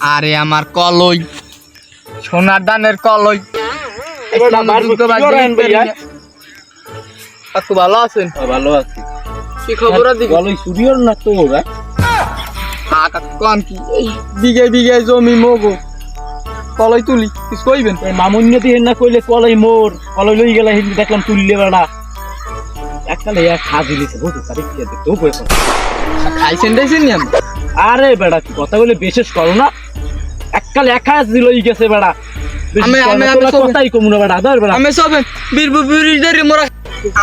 আরে আমার কলই সোনার দানের কলই। এবারটা মারবো, কি করেন ভাইয়া? কাকু ভালো আছেন? ভালো আছি। কি খবর দিবি ভালোই সুরিয়র না তো ওরা? হ্যাঁ কি এই বিঘে বিঘে জমি মগো। কলই তুলি কিছু কইবেন? মামুন্য দিয়ে না কইলে কলাই মোর। কলাই লই গেলা হিন্দি দেখলাম তুললে বেড়া। এককালে এক খাজি লিছে বুঝতে পারি কি দেখতে উপরে খাইছেন দেখছেন আরে বেড়া কি কথা বলে বিশেষ করো না। এককালে এক খাজি লই গেছে বেড়া।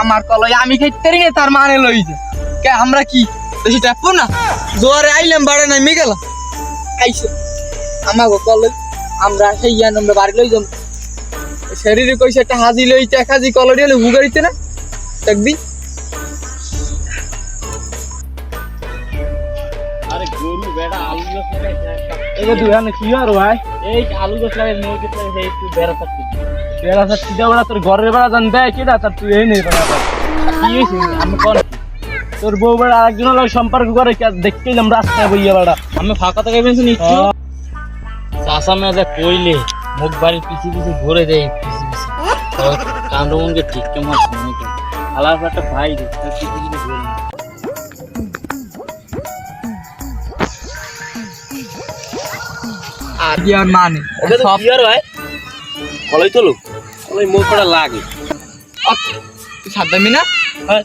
আমার কলই আমি পারি তার মানে লই যে। কে আমরা কি? বেশি টাপবো না? জোয়ারে আইলাম বাড়ে নাই মেগেলাম আইছে। আমাগো কলই আমরা সেই ইয়ান আমরা বাড়ি লই যাম। শরীরে কইছে একটা হাজি লইতে এক হাজি কলই হলে হুগারিতে না? দেখবি? গরু বেড়া আলু গাছ লাগাইছে এবার দুই হানে কি আর ভাই? এই আলু গাছ লাগাই মুরগি গাছ এই তুই বেড়া থাকবি বেড়া থাকবি যা বেড়া তোর ঘরের বেড়া জান দেয় কি তার তুই এই নেই বেড়া কি হয়েছে? আমি কোন? তোর বউ বেড়া একজন লোক সম্পর্ক করে কে দেখতে রাস্তায় বইয়া বেড়া। আমি ফাঁকা থেকে বেঞ্চ নিচ্ছি। চাষা মেয়ে যা কইলে মুখ বাড়ির পিছি পিছি ঘুরে দেয় পিছি পিছি। কান্ড মনকে ঠিক কেমন শুনে আলাদা একটা ভাই রে পিছি পিছি ঘুরে ইয়ার মানে। সব আর ভাই কলাই তোলো কলাই মুখ করা লাগে। সাদ্দামি না। হ্যাঁ।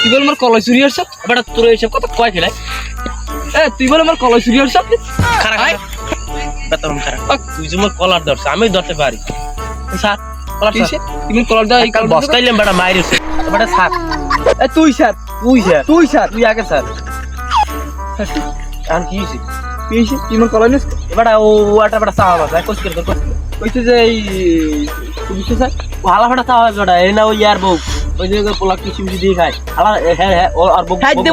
তুই বল আমার কলই চুরি আসছ বেটা তোর এইসব কথা কয় খেলাই এ তুই বল আমার কলই চুরি আসছ খারাপ বেতন খারাপ তুই যে মোর কলার ধরছ আমি ধরতে পারি। স্যার কলার কিসে? তুমি কলর দাও এই কাল বস্তাইলাম বেটা মাইরে বেটা স্যার। এ তুই স্যার। তুই স্যার। তুই স্যার। তুই আগে স্যার। আর কি হয়েছে? তুই এসে তুই আমার কলই নিস বেটা ও ওটা বেটা চাওয়া বাজা কোচ করে কোচ কইছে যে এই তুমি স্যার? ভালো বেটা চাওয়া বেটা এই না ওই আর বউ। ওই যে পোলা কিছু কিছু দিয়ে খায়। আলা হ্যাঁ হ্যাঁ ও আর বউ মুখি। তুই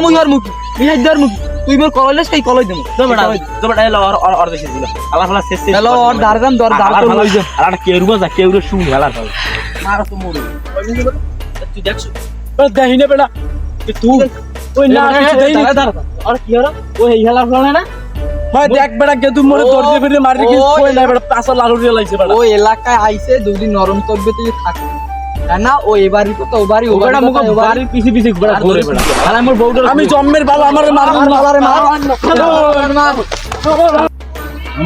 মুখি। মোর কলই নিস কই দেমু। তো বেটা এলো আর আর আর দেশে দিল আলা ফালা শেষ শেষ হ্যালো আর দাঁড় দর দাঁড় তো লই যা। আলাটা কেউরু বাজা কেউরু শুন আলা মারা তো মরে তুই দেখছ? দেখিনি বেটা। তুই ওই না কিছু দেখিনি আর কি হলো? ওই হেলা ফলে না? হয় দেখ কে তুই মরে দরজে ফিরে মারি কি কই না বেটা পাঁচা লালু দিয়ে লাগছে বেটা ও এলাকায় আইছে দুদিন নরম তরবে তুই থাক। না? ও এবারই তো তো বাড়ি ও বেটা মুখ বাড়ি পিছি পিছি বেটা ঘুরে বেটা আর আমার বউটার আমি জম্মের বাবা আমার মারবো না মার।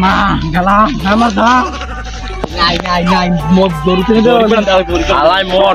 মা গেলাম আমার দা নাই নাই নাই মদ থেকে আলাই মর